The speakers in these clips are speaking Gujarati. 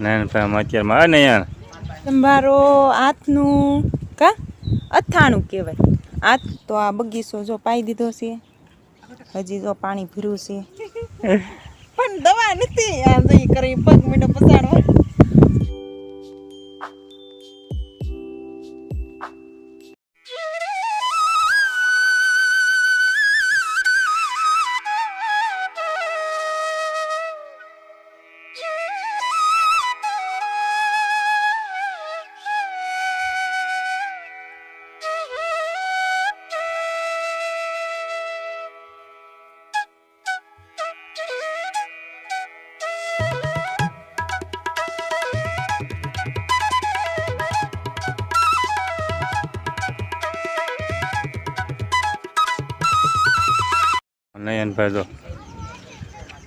નારાયણભાઈ અત્યારમાં આ નહીં યાર સંભારો કા? અથાણું કહેવાય. આથ તો આ બગીચો જો પાઈ દીધો છે. હજી જો પાણી ભર્યું છે. પણ દવા નથી. આ જઈ કરી પગ મીંડો પસાડવા. નયનભાઈ જો.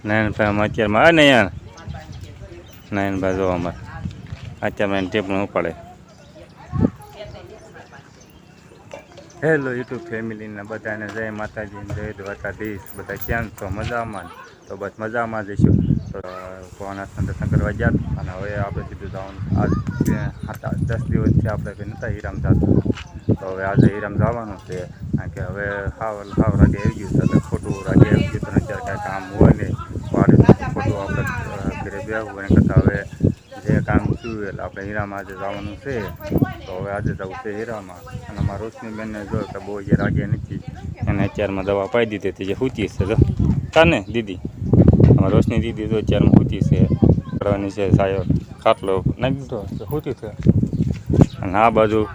નયનભાઈ અત્યારમાં આ નયન. નયનભાઈ જો અમારે અત્યારમાં એને ટેપનું ઉપાડે. હેલો યુટ્યુબ ફેમિલીને બધાને જય માતાજી જય દ્વારકાધીશ બધા ક્યાં છો? મજામાં? તો બસ મજામાં જઈશું તો ભવનાથના દર્શન કરવા ગયા અને હવે આપણે સીધું જવાનું આજ હતા દસ દિવસથી આપણે કંઈ નહોતા હીરામ જતા. તો હવે આજે હીરામ જવાનું છે. કારણ કે હવે હાવ હાવ રાગે આવી ગયું એટલે ખોટું રાગે આવી ગયું તો અત્યારે કાંઈ કામ હોય નહીં. ખોટું આપણે ઘરે બે એના કરતાં એટલે આપણે હીરામાં આજે જવાનું છે. તો હવે આજે જવું છે હીરામાં. અને અમારા રોશની બેનને જો કે બહુ જે રાગે નથી. એને અત્યારમાં દવા પાઈ દીધી હતી. જે સૂતી છે જો. કાને દીદી? અમારા રોશની દીદી જો અત્યારમાં સૂતી છે. કરવાની છે સાયો. ખાટલો નાખી દીધો તો સૂતી છે. અને આ બાજુ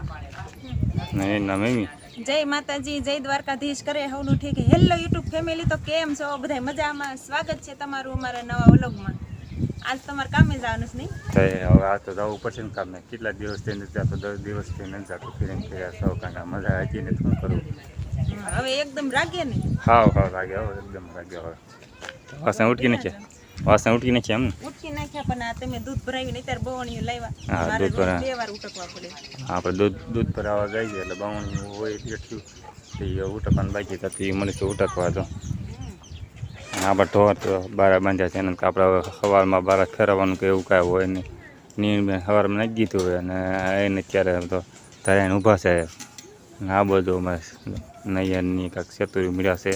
ને એના મમ્મી. જય માતાજી, જય દ્વારકાધીશ. કરે હવનું ઠીક. Hello YouTube family. તો કેમ છો? બધા મજામાં? સ્વાગત છે તમારું અમારા નવા વ્લોગમાં. આજ તમારે કામે જવાનું છે નહીં? તો હવે આ તો જવું પડશે ને કામે. કેટલા દિવસ થઈને ત્યાં તો દસ દિવસ થઈને જતું ફીરીને ફેર્યા સૌ કારણ કે મજા હતી ને શું કરું? હવે એકદમ રાગે ને? હાવ હાવ રાગે હવે એકદમ લાગે હવે. વાસણ ઉટકી નાખ્યા? વાસણ ઉટકી નાખ્યા એમ નાખ્યા પણ આ તમે દૂધ ભરાવીને અત્યારે બવણીયું લાવ્યા. હા, દૂધ ભરા- બે વાર ઉટકવા પડે. આપણે દૂધ દૂધ ભરાવા જઈએ એટલે બાવણી હોય એટલું તો એ ઉટકવાનું બાકી થતું એ તો ઉટકવા તો આપણે ઢોર તો બારા બાંધ્યા છે એને આપણે સવારમાં બારા ફેરવવાનું કે એવું કાંઈ હોય નહીં. નીણ બેન સવારમાં નાખી દીધું હોય અને એને અત્યારે તો ધરાઈને ઊભા છે. આ બધું અમારે નૈયરની કાંઈક સેતુરી મળ્યા છે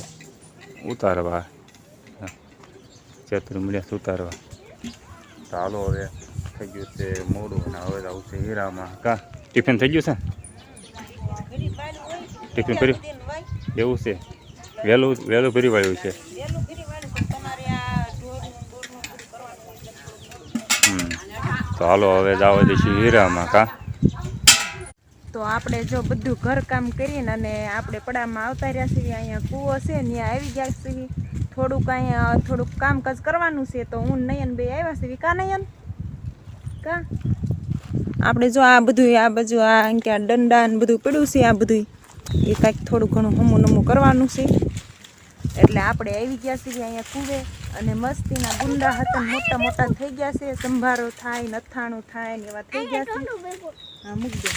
ઉતારવા. સેતુરી મળ્યા છે ઉતારવા. હાલો હવે થઈ ગયું છે મોડું અને હવે આવું છે હીરામાં. કા? ટિફિન થઈ ગયું છે? ટિફિન ભર્યું? એવું છે. વહેલું વહેલું ભરી વાળ્યું છે વહેલું ફરી વાળું પણ તમારે આ ઢોરનું બોરનું બધું કરવાનું છે. હમ તો હવે જવા હીરામાં, કા? તો આપણે જો બધું ઘરકામ કરીને અને આપણે પડામાં આવતા રહ્યા છીએ, અહીંયા કૂવો છે ત્યાં આવી ગયા છીએ. થોડુંક અહીંયા, થોડુંક કામકાજ કરવાનું છે, તો હું નયન બે આવ્યા છીએ. કા નયન? કા? આપણે જો આ બધું આ બાજુ આ કે દંડા ને બધું પડ્યું છે, આ બધું એ કાંઈક થોડું ઘણું હમું નમું કરવાનું છે. એટલે આપણે આવી ગયા છીએ અહીંયા કૂવે. અને મસ્તીના ગુંડા હતા, મોટા મોટા થઈ ગયા છે, સંભારો થાય, નથાણું થાય ને એવા થઈ ગયા છે. હા, મૂક દે.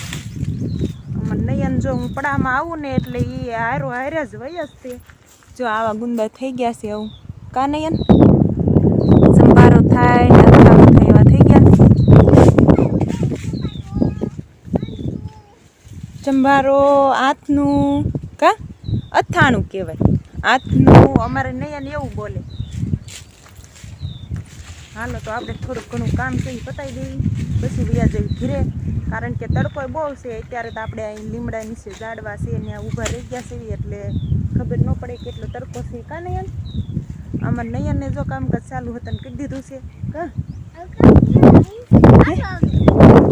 આમાં નયન જો હું પડામાં આવું ને એટલે એ હારો હારે જ વય જ તે જો આવા ગુંદા થઈ ગયા છે આવું. કા નયન? સંભારો થાય ને થાય એવા થઈ ગયા છે. સંભારો આથનું કા? અથાણું કહેવાય. આથનું અમારે નયન એવું બોલે. હાલો તો આપણે થોડુંક ઘણું કામ છે એ પતાવી દેવી પછી વ્યા જવી ઘીરે. કારણ કે તડકો બહુ છે અત્યારે તો આપણે અહીં લીમડા નીચે ઝાડવા છે ને ઊભા રહી ગયા છે એટલે ખબર ન પડે કેટલો તડકો છે કા નયન આમાં નયનને જો કામકાજ ચાલુ હતું ને કરી દીધું છે.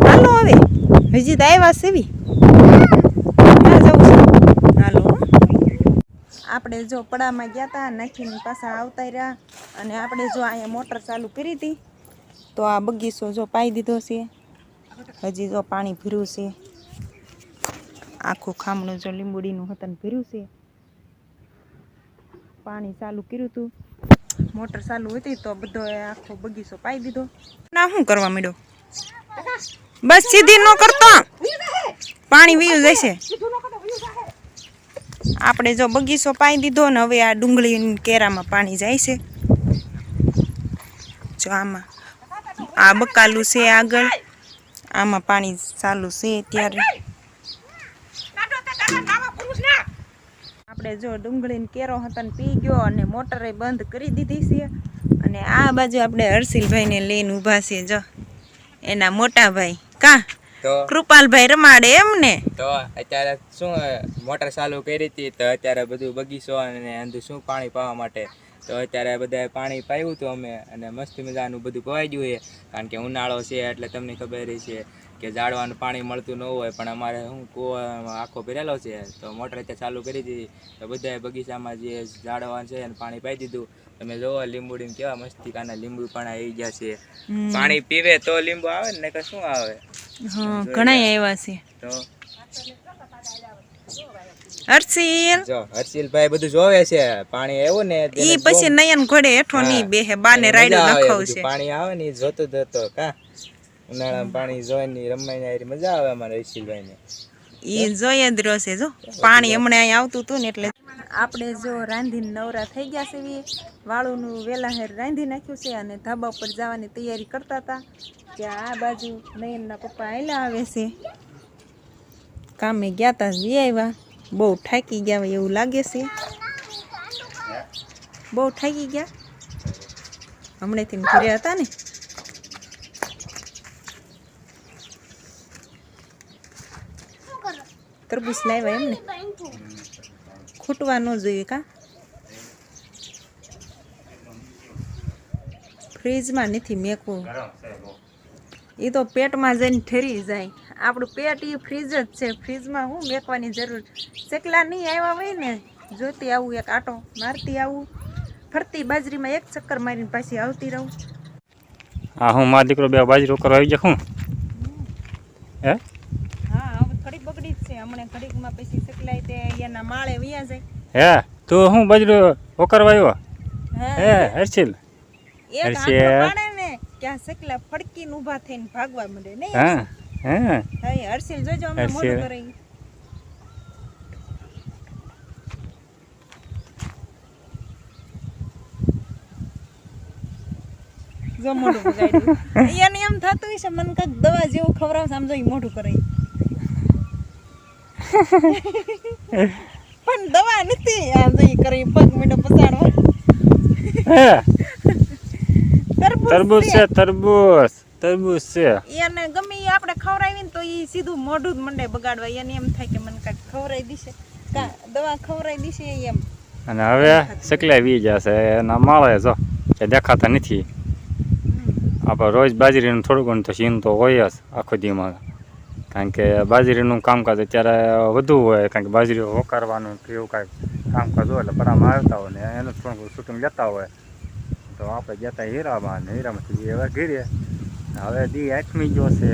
હાલો. હવે. હજી તો આવ્યા સેવી ક્યાં જવું છે હાલો હો. આપણે જો પડામાં ગયા હતા નાખીને પાછા આવતા રહ્યા. અને આપણે જો અહીંયા મોટર ચાલુ કરી હતી, તો આ બગીચો જો પાઈ દીધો છે. હજી જો પાણી ભર્યું છે. આખું ખામણું જો લીંબુડીનું હતું ને ભર્યું છે. પાણી ચાલુ કર્યું હતું. મોટર ચાલુ હતી તો બધો આખો બગીચો પાઈ દીધો. ના, શું કરવા માંડ્યો? બસ સીધી ન કરતો. પાણી વીયું જશે આપણે જો બગીચો પાઈ દીધો ને હવે આ ડુંગળી કેરામાં પાણી જાય છે. જો આમાં, આ બકાલું છે આગળ, આમાં પાણી ચાલુ છે ત્યારે આપણે જો ડુંગળીને કેરો હતો ને પી ગયો અને મોટરે બંધ કરી દીધી છે. અને આ બાજુ આપણે હર્ષિલભાઈને લઈને ઊભા છે, જો. એના મોટા ભાઈ, કા? તો કૃપાલભાઈ રમાડે એમ ને તો અત્યારે શું મોટર ચાલુ કરી હતી તો અત્યારે બધું બગીચો અને અંદર શું પાણી પાવા માટે? તો અત્યારે બધા પાણી પાયું હતું અમે અને મસ્ત મજાનું બધું પવાઈ ગયું છે. કારણ કે ઉનાળો છે એટલે તમને ખબર છે કે ઝાડવાનું પાણી મળતું ન હોય પણ અમારે શું કૂવો આખો ભરેલો છે. તો મોટર અત્યારે ચાલુ કરી દીધી. તો બધાએ બગીચામાં જે ઝાડવા છે અને પાણી પાઈ દીધું. તમે જોવો લીંબુડી કેવા મસ્તી કાના લીંબુ પણ આવી ગયા છે. પાણી પીવે તો લીંબુ આવે ને કે શું આવે? હા ઘણા આવ્યા છે. તો? હર્ષિલ? જો હર્ષિલભાઈ બધું જોવે છે પાણી આવ્યું ને ઈ પછી નયન ઘોડે હેઠો. નહીં બેહે બાને રાયડું મજા આવે પાણી આવે ને જોતો જતો કા? ઉનાળામાં પાણી જોઈ ને આરી મજા આવે અમારે હર્ષિલભાઈ ને ઈ જોઈએ જ જો. પાણી હમણાં અહીં આવતું હતું ને એટલે આપણે જો રાંધીને નવરા થઈ ગયા છે એ વાળુનું વેલા હેર રાંધી નાખ્યું છે અને ધાબા ઉપર જવાની તૈયારી કરતા હતા ત્યાં આ બાજુ નયનના પપ્પા આયલા આવે છે. કામે ગયા તા વી આવ્યા બહુ થાકી ગયા હોય એવું લાગે છે. બહુ થાકી ગયા? હમણાંથી ઘરે હતા ને? તરબૂચ લાવ્યા એમ ને ખૂટવા ન જોઈએ કા? ફ્રીજમાં નથી મેકવું. એ તો પેટમાં જઈને ઠરી જાય. આપણું પેટ એ ફ્રીજ જ છે. ફ્રીજમાં શું મેકવાની જરૂર? ચકલા નહીં આવ્યા હોય ને જોતી આવું એક આટો મારતી આવું. ફરતી બાજરીમાં એક ચક્કર મારીને પાછી આવતી રહું. હા હું મારો દીકરો બે બાજરો કરવા આવી જાઉં. હે? હા? હવે થોડી બગડી જ છે. હમણાં ઘડીકમાં પછી ચકલાય તે એના માળે વયા જાય. હે તું હું બાજરો ઓકરવા આવ્યો હે. હા હર્ષિલ. એક હર્ષે. આંકડો પાડે ને ત્યાં સકલા ફડકીને ઊભા થઈને ભાગવા માંડે નહીં હા હા. હર્ષિલ જોજો અમને મોઢું હર્ષિલ. જો મોઢું બગાડ્યું. એને એમ થતું હશે મને કાંઈક દવા જેવું ખવડાવશે આમ જો ઈ મોઢું કરે ઈ. પણ દવા નથી. આ જઈ કરી પગ મીંડો પસાડવા. હે? તરબૂચ છે. તરબૂચ. તરબૂચ છે. એને ગમે ઈ આપણે ખવડાવી ને તો એ સીધું મોઢું જ મંડે બગાડવા. એને એમ થાય કે મને કાંઈક ખવડાવી દીશે. કા દવા ખવડાવી દીશે એમ. અને હવે સકલા વી જશે. એના માળે જો એ દેખાતા નથી. આપણે રોજ બાજરીનું થોડું ઘણું તો સીન તો હોય જ આખો દીમાં કારણ કે બાજરીનું કામકાજ અત્યારે વધુ હોય કારણ કે બાજરી વકારવાનું કે એવું કાંઈ કામકાજ હોય એટલે પરામાં આવતા હોય ને એનું થોડું શૂટિંગ લેતા હોય. તો આપણે જતા હીરામાં ને હીરામાંથી હવે ઘીરે હવે દી આઠમી ગયો છે.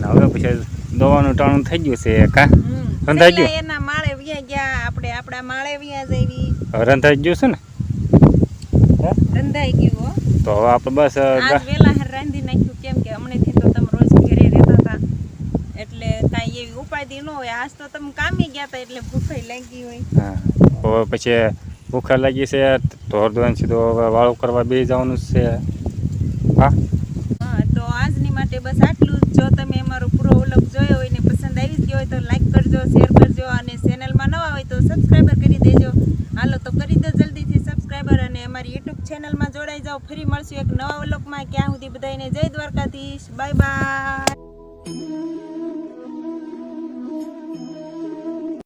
ને હવે પછી દવાનું ટાણું થઈ ગયું છે કા રંધાઈ ગયું? એના માળે વ્યા ગયા આપણે આપણા માળે વ્યા જઈવી હવે રંધાઈ ગયું છે ને? રંધાઈ ગયું હો. તો હવે આપણે બસ વેલા રાંધી નાખ્યું કેમ કે હમણાંથી તો તમે રોજ ઘરે રહેતા હતા એટલે કાંઈ એવી ઉપાધિ ન હોય. આજ તો તમે કામે ગયા હતા એટલે ભૂખાઈ લાગી હોય. હા. પછી ભૂખા લાગી છે ઢોર હરદોન સીધો હવે વાળું કરવા બે જવાનું છે. હા? તો આજની માટે બસ આટલું જ. જો તમે અમારો પૂરો વ્લોગ જોયો હોય ને પસંદ આવી જ ગયો હોય તો લાઈક કરજો શેર કરજો અને ચેનલમાં નવા હોય તો સબસ્ક્રાઈબર કરી દેજો. હાલો તો કરી દો જલ્દીથી સબસ્ક્રાઈબર અને અમારી યુટ્યુબ ચેનલમાં જોડાઈ જાઓ. ફરી મળશું એક નવા વ્લોગમાં. ક્યાં સુધી બધાને જય દ્વારકાધીશ. Bye bye